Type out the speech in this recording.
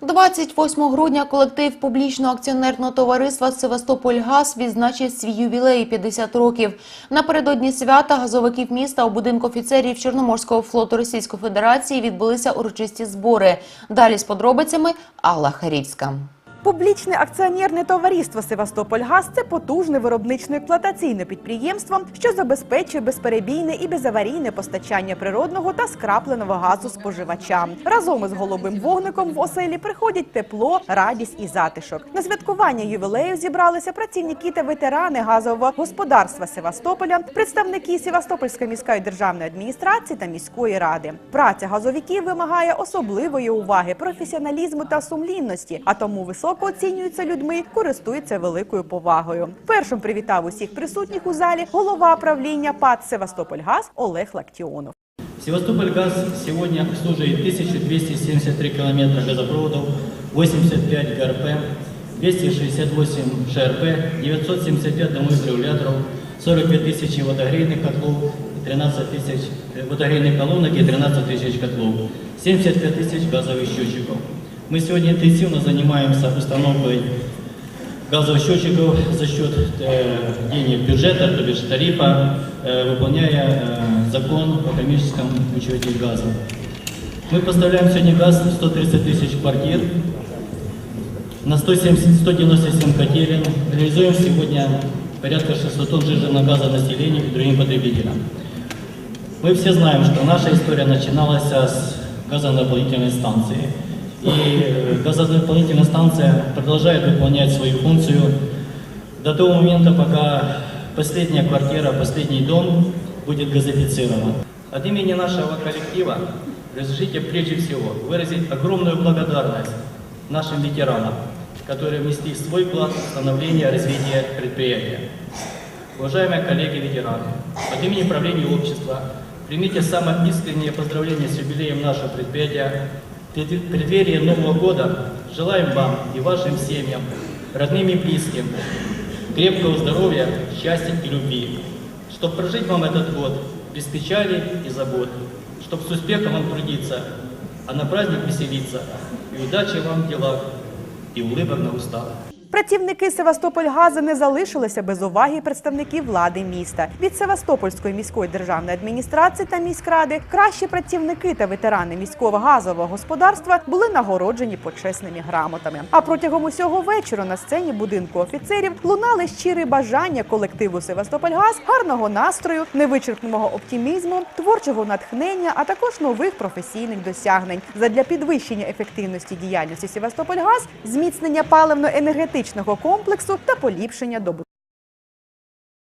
28 грудня колектив публічного акціонерного товариства «Севастопольгаз» відзначив свій ювілей – 50 років. Напередодні свята газовиків міста у будинку офіцерів Чорноморського флоту Російської Федерації відбулися урочисті збори. Далі з подробицями Алла Харівська. Публічне акціонерне товариство Севастопольгаз це потужне виробнично-експлуатаційне підприємство, що забезпечує безперебійне і безаварійне постачання природного та скрапленого газу споживачам. Разом із голубим вогником в оселі приходять тепло, радість і затишок. На святкування ювілею зібралися працівники та ветерани газового господарства Севастополя, представники Севастопольської міської державної адміністрації та міської ради. Праця газовиків вимагає особливої уваги, професіоналізму та сумлінності, а тому високо оцінюються людьми, користуються великою повагою. Першим привітав усіх присутніх у залі голова правління ПАД Севастопольгаз Олег Лактіонов. Севастопольгаз сегодня обслуживает 1273 километра газопроводов, 85 ГРП, 268 ШРП, 975 домовых регуляторов, 42 тысячи водогрейных котлов, 13 тысяч э, водогрейных колонок и 13 тысяч котлов, 75 тысяч газовых счетчиков. Мы сегодня интенсивно занимаемся установкой газовых счетчиков за счет э, денег бюджета, то бишь тарифа, э, выполняя э, закон о коммерческом учете газа. Мы поставляем сегодня газ в 130 тысяч квартир, на 170, 197 котелен, реализуем сегодня порядка 600 тонн жиженного газа населению и другим потребителям. Мы все знаем, что наша история начиналась с газонаполнительной станции. И э, газонаполнительная станция продолжает выполнять свою функцию до того момента, пока последняя квартира, последний дом будет газифицирован. От имени нашего коллектива разрешите прежде всего выразить огромную благодарность нашим ветеранам, которые внесли свой вклад в становление и развитие предприятия. Уважаемые коллеги-ветераны, от имени правления общества примите самое искреннее поздравление с юбилеем нашего предприятия. В пред- преддверии Нового года желаем вам и вашим семьям, родным и близким, крепкого здоровья, счастья и любви, чтобы прожить вам этот год без печали и забот, чтобы с успехом вам трудиться, а на праздник веселиться, и удачи вам в делах, и улыбок на устах. Працівники Севастопольгазу не залишилися без уваги представників влади міста. Від Севастопольської міської державної адміністрації та міськради кращі працівники та ветерани міського газового господарства були нагороджені почесними грамотами. А протягом усього вечора на сцені будинку офіцерів лунали щирі бажання колективу Севастопольгаз, гарного настрою, невичерпного оптимізму, творчого натхнення, а також нових професійних досягнень задля підвищення ефективності діяльності Севастопольгаз, зміцнення паливно-енергетичного комплексу та поліпшення добуту.